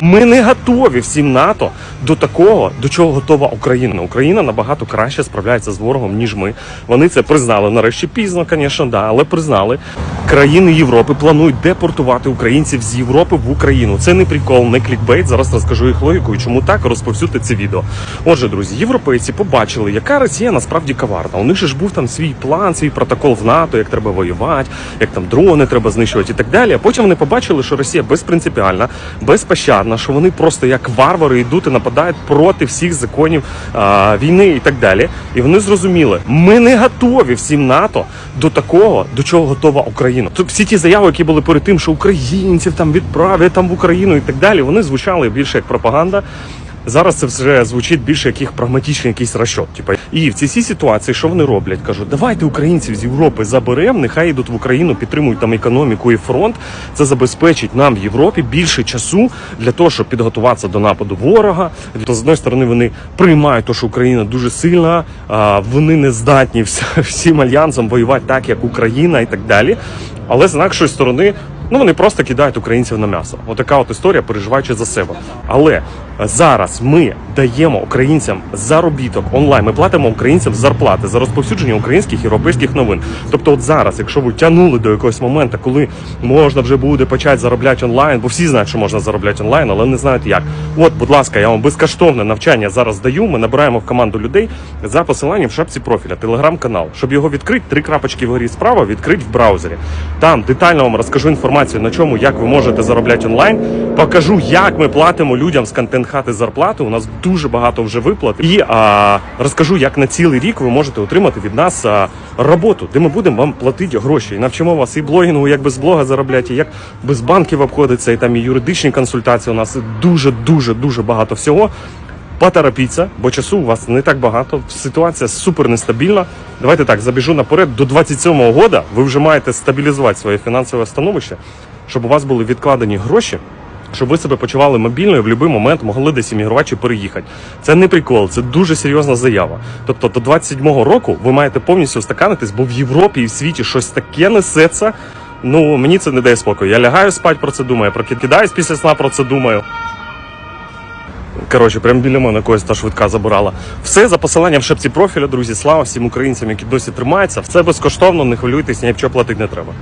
Ми не готові всім НАТО до такого, до чого готова Україна. Україна набагато краще справляється з ворогом, ніж ми. Вони це признали. Нарешті пізно, звісно, да, але признали. Країни Європи планують депортувати українців з Європи в Україну. Це не прикол, не клікбейт. Зараз розкажу їх логіку і чому так розповсюдити це відео. Отже, друзі, європейці побачили, яка Росія насправді коварна. У них ж був там свій план, свій протокол в НАТО, як треба воювати, як там дрони треба знищувати і так далі. А потім вони побачили, що Росія безпринципіальна, безпощадна, що вони просто як варвари йдуть і нападають проти всіх законів а, війни і так далі. І вони зрозуміли, ми не готові всім НАТО до такого, до чого готова Україна. Тобто всі ті заяви, які були перед тим, що українців там відправлять там в Україну і так далі, вони звучали більше як пропаганда. Зараз це вже звучить більше як їх прагматичний якийсь розчот. Типу. І в цій всій ситуації, що вони роблять? Кажуть, давайте українців з Європи заберемо, нехай йдуть в Україну, підтримують там економіку і фронт. Це забезпечить нам в Європі більше часу для того, щоб підготуватися до нападу ворога. То з одної сторони вони приймають те, що Україна дуже сильна, вони не здатні всім альянсом воювати так, як Україна і так далі. Але з інакшої сторони. Ну, вони просто кидають українців на м'ясо. Отака от історія, переживаючи за себе. Але зараз ми даємо українцям заробіток онлайн. Ми платимо українцям зарплати за розповсюдження українських європейських новин. Тобто, от зараз, якщо ви тягнули до якогось моменту, коли можна вже буде почати заробляти онлайн, бо всі знають, що можна заробляти онлайн, але не знають як. От, будь ласка, я вам безкоштовне навчання зараз даю. Ми набираємо в команду людей за посиланням в шапці профіля, телеграм-канал. Щоб його відкрити, три крапочки вгорі справа відкрити в браузері. Там детально вам розкажу інформацію на чому, як ви можете заробляти онлайн. Покажу, як ми платимо людям з контент хати зарплати. У нас дуже багато вже виплат. І а, розкажу, як на цілий рік ви можете отримати від нас а, роботу, де ми будемо вам платити гроші. І навчимо вас і блогінгу, як без блога заробляти, і як без банків обходиться, і там і юридичні консультації. У нас дуже дуже дуже багато всього. Поторопіться, бо часу у вас не так багато. Ситуація супер нестабільна. Давайте так, забіжу наперед. До 27-го года ви вже маєте стабілізувати своє фінансове становище, щоб у вас були відкладені гроші, щоб ви себе почували мобільно і в будь-який момент могли десь іммігрувати чи переїхати. Це не прикол, це дуже серйозна заява. Тобто до 27-го року ви маєте повністю стаканитись, бо в Європі і в світі щось таке несеться. Ну мені це не дає спокою. Я лягаю спать про це думаю, прокидаюсь після сна про це думаю. Коротше, прям біля мене когось та швидка забирала. Все за посиланням в шепці профіля, друзі. Слава всім українцям, які досі тримаються. Все безкоштовно, не хвилюйтесь, ні платити не треба.